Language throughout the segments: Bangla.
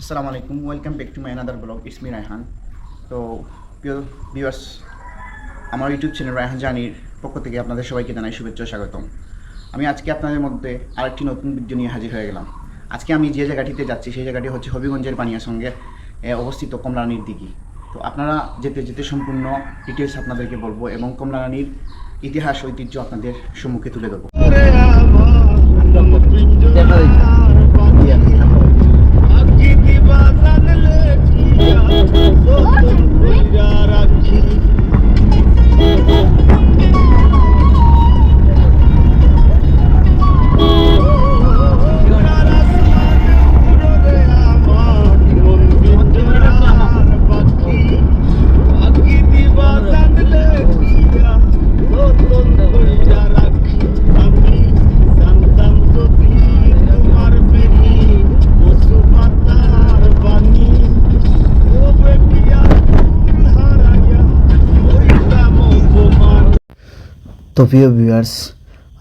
আসসালামু আলাইকুম welcome back to my another blog is me Raihan তো প্রিয় ভিউয়ার্স আমার ইউটিউব চ্যানেল রায়হান জানির পক্ষ থেকে আপনাদের সবাইকে জানাই শুভেচ্ছা স্বাগতম। আমি আজকে আপনাদের মধ্যে আরেকটি নতুন ভিডিও নিয়ে হাজির হয়ে গেলাম। আজকে আমি যে জায়গাটিতে যাচ্ছি সেই জায়গাটি হচ্ছে হবিগঞ্জের পানিয়ার সঙ্গে অবস্থিত কমলারানীর দিঘি। তো আপনারা যেতে যেতে সম্পূর্ণ ডিটেলস আপনাদেরকে বলব এবং কমলারানীর ইতিহাস ঐতিহ্য আপনাদের সম্মুখে তুলে ধরবো তো প্রিয় ভিউয়ার্স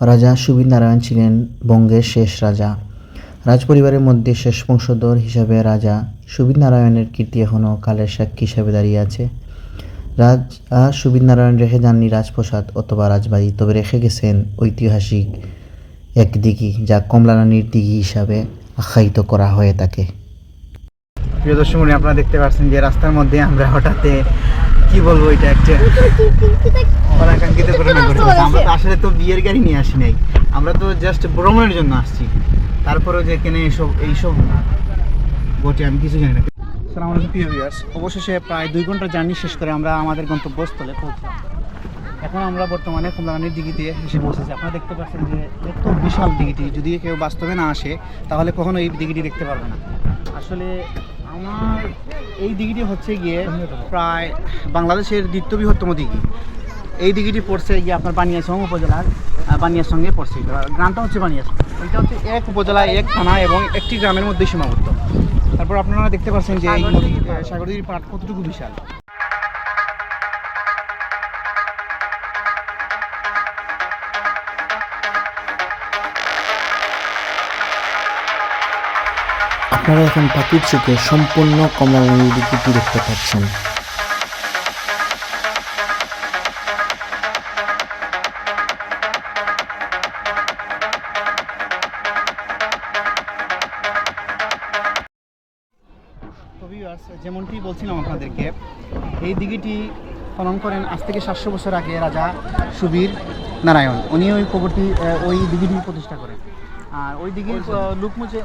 রাজা সুবীর নারায়ণ ছিলেন বঙ্গের শেষ রাজা। রাজপরিবারের মধ্যে শেষ বংশধর হিসাবে রাজা সুবীর নারায়ণের কীর্তি এখনও কালের সাক্ষী হিসাবে দাঁড়িয়ে আছে। রাজা সুবীর নারায়ণ রেখে যাননি রাজপ্রসাদ অথবা রাজবাড়ি, তবে রেখে গেছেন ঐতিহাসিক এক দিঘি যা কমলারানীর দিঘি হিসাবে আখ্যায়িত করা হয়ে থাকে। প্রিয় দর্শক আপনারা দেখতে পাচ্ছেন যে রাস্তার মধ্যে আমরা হঠাৎ কি বলব এটা একটা অনাকাঙ্ক্ষিত ঘটনা ঘটে গেছে। আমরা তো আসলে তো বিয়ের গাড়ি নিয়ে আসি নাই। আমরা তো জাস্ট ভ্রমণের জন্য আসছি। তারপরেও যে এখানে এইসব এইসব ঘটে আমি কিছু জানি না। সালাম আলাইকুম প্রিয় ভিউয়ার্স অবশেষে প্রায় দুই ঘণ্টা জার্নি শেষ করে আমরা আমাদের গন্তব্যস্থলে পৌঁছলাম। এখন আমরা বর্তমানে কমলারানীর দিঘিতে এসে পৌঁছেছি। আপনারা দেখতে পাচ্ছেন যে এত বিশাল দিঘিটি। যদি কেউ বাস্তবে না আসে তাহলে কখনো এই দিঘিটি দেখতে পারবে না। আসলে আমার এই দিঘিটি হচ্ছে গিয়ে প্রায় বাংলাদেশের দ্বিতীয় বৃহত্তম দিঘি। এই দিঘিটি পড়ছে গিয়ে আপনার বানিয়াসং উপজেলার বানিয়ার সঙ্গে পড়ছে। গ্রামটা হচ্ছে বানিয়াসং এটা হচ্ছে এক উপজেলা, এক থানা এবং একটি গ্রামের মধ্যে সীমাবদ্ধ। তারপর আপনারা দেখতে পাচ্ছেন যে এই সাগরদীর পাট কতটুকু বিশাল। আপনারা এখন পাখির চোখে সম্পূর্ণ কমলারানীর দিঘিটি দেখতে পাচ্ছেন। যেমনটি বলছিলাম আপনাদেরকে, এই দিঘিটি খনন করেন আজ থেকে সাতশো বছর আগে রাজা সুবীর নারায়ণ। উনি ওই কবরটি ওই দিঘিটি প্রতিষ্ঠা করেন। আর ওই আহ, লোকমুখে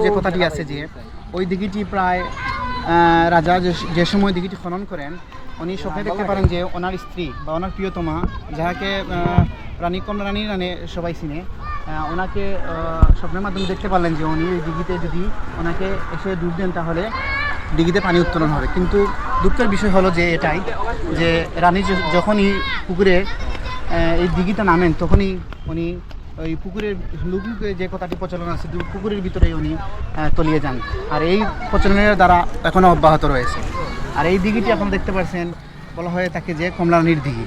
যে কথাটি আছে যে ওই দিঘিটি প্রায় রাজা যে- সময় দিঘিটি খনন করেন উনি স্বপ্নে দেখতে পারেন যে ওনার স্ত্রী বা ওনার প্রিয়তমা যাহাকে রানী কমলারানী রানে সবাই চিনে ওনাকে স্বপ্নের মাধ্যমে দেখতে পারলেন যে উনি এই দিঘিতে যদি ওনাকে এসে ডুব দেন তাহলে দিঘিতে পানি উত্তোলন হবে। কিন্তু দুঃখের বিষয় হলো যে এটাই যে রানী যখনই পুকুরে এই দিঘিতে নামেন তখনই উনি ওই পুকুরের লুকুকে যে কথাটি প্রচলন আছে পুকুরের ভিতরেই উনি তলিয়ে যান। আর এই প্রচলনের দ্বারা এখনও অব্যাহত রয়েছে। আর এই দিঘিটি এখন দেখতে পাচ্ছেন বলা হয়ে থাকে যে কমলারানীর দিঘি।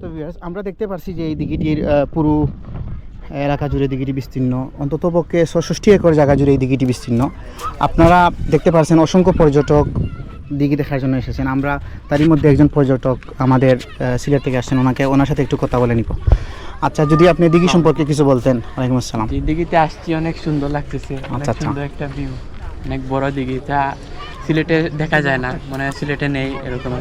তো আমরা দেখতে পাচ্ছি যে এই দিঘিটির পুরো এলাকা জুড়ে দিঘিটি বিস্তীর্ণ। অন্তত পক্ষে ছষষ্টি একর জায়গা জুড়ে এই দিঘিটি বিস্তীর্ণ। আপনারা দেখতে পাচ্ছেন অসংখ্য পর্যটক দিঘি দেখার জন্য এসেছেন। আমরা তারই মধ্যে একজন পর্যটক আমাদের সিলেট থেকে আসছেন। ওনাকে ওনার সাথে একটু কথা বলে নিব। আচ্ছা যদি আপনি দিঘি সম্পর্কে কিছু বলতেন। ওয়ালাইকুম আসসালাম। দিঘিতে আসছি অনেক সুন্দর লাগতেছে। অনেক আচ্ছা, আচ্ছা। সুন্দর একটা ভিউ অনেক বড় দিঘি। যা সিলেটে দেখা যায় না। মানে সিলেটে নেই এরকম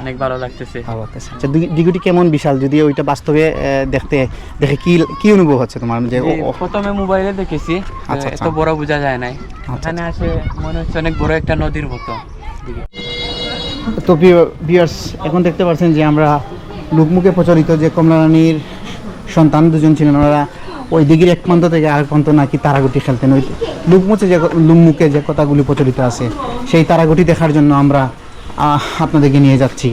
অনেক ভালো লাগতেছে। ভালো লাগতেছে। আচ্ছা দিঘি- দিঘিটি কেমন বিশাল? যদি ওইটা বাস্তবে দেখতে দেখে কি কি অনুভব হচ্ছে তোমার? যে প্রথমে মোবাইলে দেখেছি আচ্ছা, এত আচ্ছা। বড় বোঝা যায় নাই। আচ্ছা। এখানে আসে মনে হচ্ছে অনেক বড় একটা নদীর মতো। তো ভিউয়ার্স এখন দেখতে পাচ্ছেন যে আমরা লোকমুখে প্রচলিত যে কমলারানীর সন্তান দুজন ছিলেন ওনারা ওই দিঘির এক প্রান্ত থেকে আরেক প্রান্ত নাকি তারাগুটি খেলতেন। ওই লুকমুচে যে লুকমুখে যে কথাগুলি প্রচলিত আছে, সেই তারাগুটি দেখার জন্য আমরা আপনাদেরকে নিয়ে যাচ্ছি।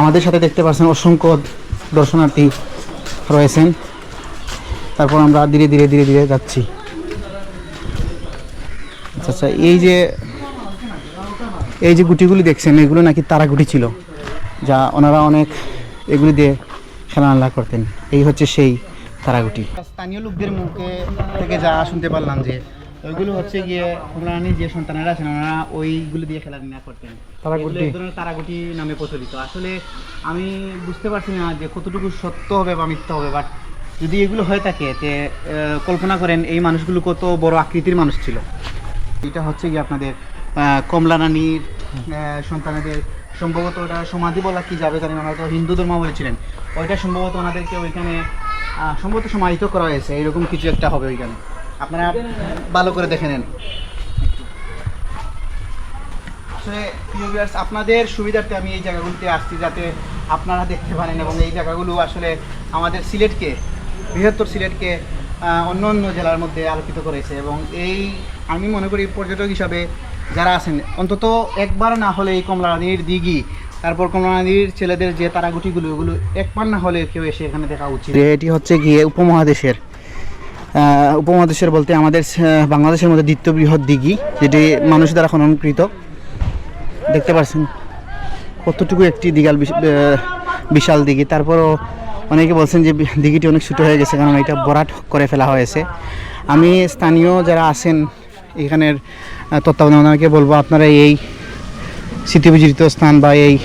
আমাদের সাথে দেখতে পাচ্ছেন অসংখ্য দর্শনার্থী রয়েছেন। তারপর আমরা ধীরে ধীরে ধীরে ধীরে যাচ্ছি। আচ্ছা আচ্ছা এই যে এই যে গুটিগুলি দেখছেন, এগুলো নাকি তারাগুটি ছিল, যা ওনারা অনেক এগুলি দিয়ে খেলাধুলা করতেন। এই হচ্ছে সেই তারাগুটি। স্থানীয় লোকদের মুখে থেকে যা শুনতে পারলাম যে ওইগুলো হচ্ছে গিয়ে কমলারানী যে সন্তানেরা আছেন ওনারা ওইগুলো দিয়ে খেলাধুলা করতেন। তারাগুটি? ধরনের তারাগুটি নামে প্রচলিত। আসলে আমি বুঝতে পারছি না যে কতটুকু সত্য হবে বা মিথ্যা হবে বাট যদি এগুলো হয়ে থাকে তে কল্পনা করেন এই মানুষগুলো কত বড় আকৃতির মানুষ ছিল। এটা হচ্ছে গিয়ে আপনাদের কমলা রানীর সন্তানেদের সম্ভবত ওটা সমাধি বলা কি যাবে জানি ওনারা তো হিন্দু ধর্মাবলী ছিলেন। ওইটা সম্ভবত ওনাদেরকে ওইখানে সম্ভবত সমাহিত করা হয়েছে। এরকম কিছু একটা হবে ওইখানে। আপনারা ভালো করে দেখে নেন। আপনাদের সুবিধার্থে আমি এই জায়গাগুলোতে আসছি যাতে আপনারা দেখতে পারেন এবং এই জায়গাগুলো আসলে আমাদের সিলেটকে, বৃহত্তর সিলেটকে অন্য অন্য জেলার মধ্যে আলোকিত করেছে এবং এই আমি মনে করি পর্যটক হিসাবে যারা আছেন, অন্তত একবার না হলে এই কমলা নদীর দিঘি তারপর কমলা নদীর ছেলেদের যে তারাগুটিগুলো ওগুলো একবার না হলে কেউ এসে এখানে দেখা উচিত। এটি হচ্ছে গিয়ে উপমহাদেশের উপমহাদেশের বলতে আমাদের বাংলাদেশের মধ্যে দ্বিতীয় বৃহৎ দিঘি, যেটি মানুষ দ্বারা খননকৃত। দেখতে পাচ্ছেন, কতটুকু একটি দিঘাল বিশাল দিঘি। তারপরও অনেকে বলছেন যে দিঘিটি অনেক ছোটো হয়ে গেছে, কারণ এটা ভরাট করে ফেলা হয়েছে। আমি স্থানীয় যারা আছেন এখানের তত্ত্বাবধানকে বলব, আপনারা এই স্মৃতিবিজড়িত স্থান বা এই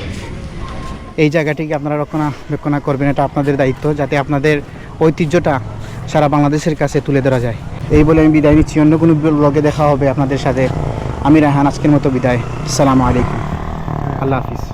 এই জায়গাটিকে আপনারা রক্ষণাবেক্ষণা করবেন, এটা আপনাদের দায়িত্ব, যাতে আপনাদের ঐতিহ্যটা সারা বাংলাদেশের কাছে তুলে ধরা যায়। এই বলে আমি বিদায় নিচ্ছি। অন্য কোনো ব্লগে দেখা হবে আপনাদের সাথে। আমি রায়হান, আজকের মতো বিদায়। সালাম আলাইকুম। আল্লাহ হাফিজ।